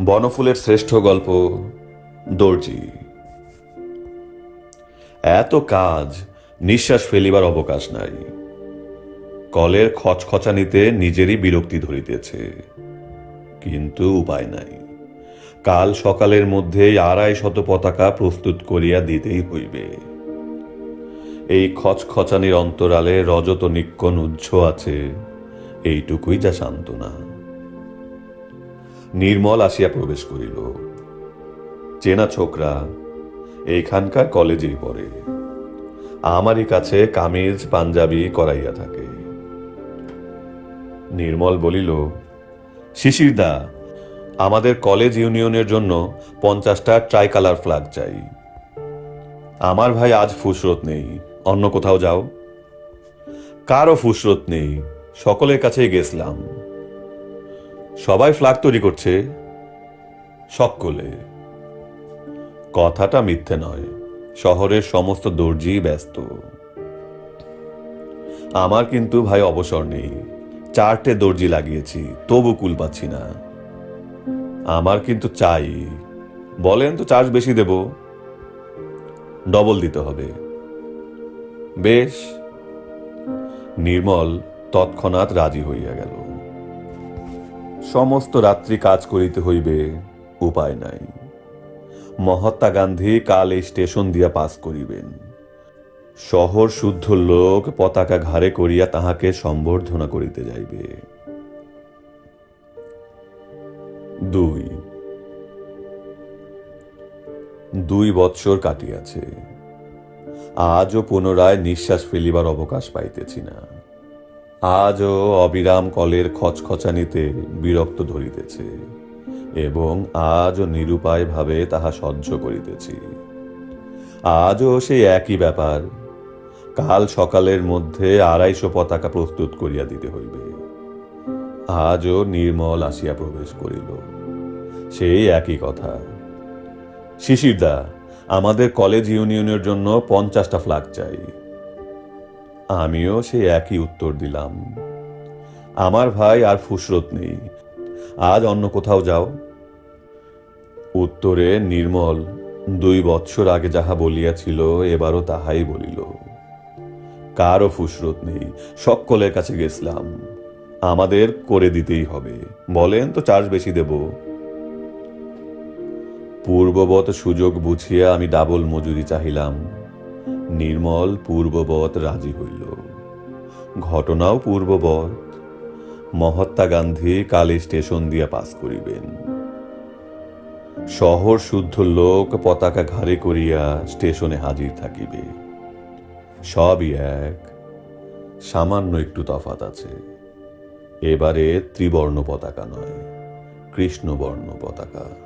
বনফুলের শ্রেষ্ঠ গল্প, দর্জি। এত কাজ, নিঃশ্বাস ফেলিবার অবকাশ নাই। কলের খচখচানিতে নিজেরই বিরক্তি ধরিতেছে। কিন্তু উপায় নাই। কাল সকালের মধ্যেই আড়াই শত পতাকা প্রস্তুত করিয়া দিতেই হইবে। এই খচখচানির অন্তরালে রজত নিক্কণ উজ্জ্ব আছে, এইটুকুই যা সান্ত্বনা। নির্মল আসিয়া প্রবেশ করিল। চেনা ছোকরা, এইখানকার কলেজেই পড়ে। আমারই কাছে কামিজ, পাঞ্জাবি করাইয়া থাকে। নির্মল বলিল শিশিরদা, আমাদের কলেজ ইউনিয়নের জন্য পঞ্চাশটা ট্রাই কালার ফ্ল্যাগ চাই। আমার ভাই আজ ফুসরত নেই, অন্য কোথাও যাও। কারও ফুসরত নেই, সকলের কাছেই গেছিলাম। সবাই ফ্ল্যাগ তৈরি করছে, সকলে। কথাটা মিথ্যে নয়, শহরের সমস্ত দর্জি ব্যস্ত। আমার কিন্তু ভাই অবসর নেই। চারটে দর্জি লাগিয়েছি, তবু কুল পাচ্ছি না। আমার কিন্তু চাই। বলেন তো চার্জ বেশি দেব? ডবল দিতে হবে। বেশ। নির্মল তৎক্ষণাৎ রাজি হইয়া গেল। সমস্ত রাত্রি কাজ করিতে হইবে, উপায় নাই। মহাত্মা গান্ধী কাল এই স্টেশন দিয়া পাস করিবেন। শহর শুদ্ধ লোক পতাকা ঘাড়ে করিয়া তাহাকে সম্বর্ধনা করিতে যাইবে। দুই। দুই বৎসর কাটিয়াছে। আজও পুনরায় নিঃশ্বাস ফেলিবার অবকাশ পাইতেছি না। আজও অবিরাম কলের খচখচানিতে বিরক্ত ধরিতেছে এবং আজও নিরুপায় ভাবে তাহা সহ্য করিতেছি। আজও সেই একই ব্যাপার কাল সকালের মধ্যে আড়াইশো পতাকা প্রস্তুত করিয়া দিতে হইবে। আজও নির্মল আসিয়া প্রবেশ করিল। সেই একই কথা। শিশিরদা, আমাদের কলেজ ইউনিয়নের জন্য পঞ্চাশটা ফ্ল্যাগ চাই। আমিও সে একই উত্তর দিলাম। আমার ভাই আর ফুসরত নেই। আজ অন্য কোথাও যাও। উত্তরে নির্মল দুই বৎসর আগে যাহা বলিয়াছিল, এবারও তাহাই বলিল। কারও ফুসরত নেই। সকলের কাছে গেছিলাম। আমাদের করে দিতেই হবে। বলেন তো চার্জ বেশি দেব। পূর্ববত সুযোগ বুঝিয়া আমি ডাবল মজুরি চাহিলাম। নির্মল পূর্ববৎ রাজি হইল। ঘটনাও পূর্ববৎ। মহাত্মা গান্ধী কালে স্টেশন দিয়া পাস করিবেন। শহর শুদ্ধ লোক পতাকা ঘাড়ে করিয়া স্টেশনে হাজির থাকিবে। সবই এক। সামান্য একটু তফাত আছে। এবারে ত্রিবর্ণ পতাকা নয় কৃষ্ণবর্ণ পতাকা।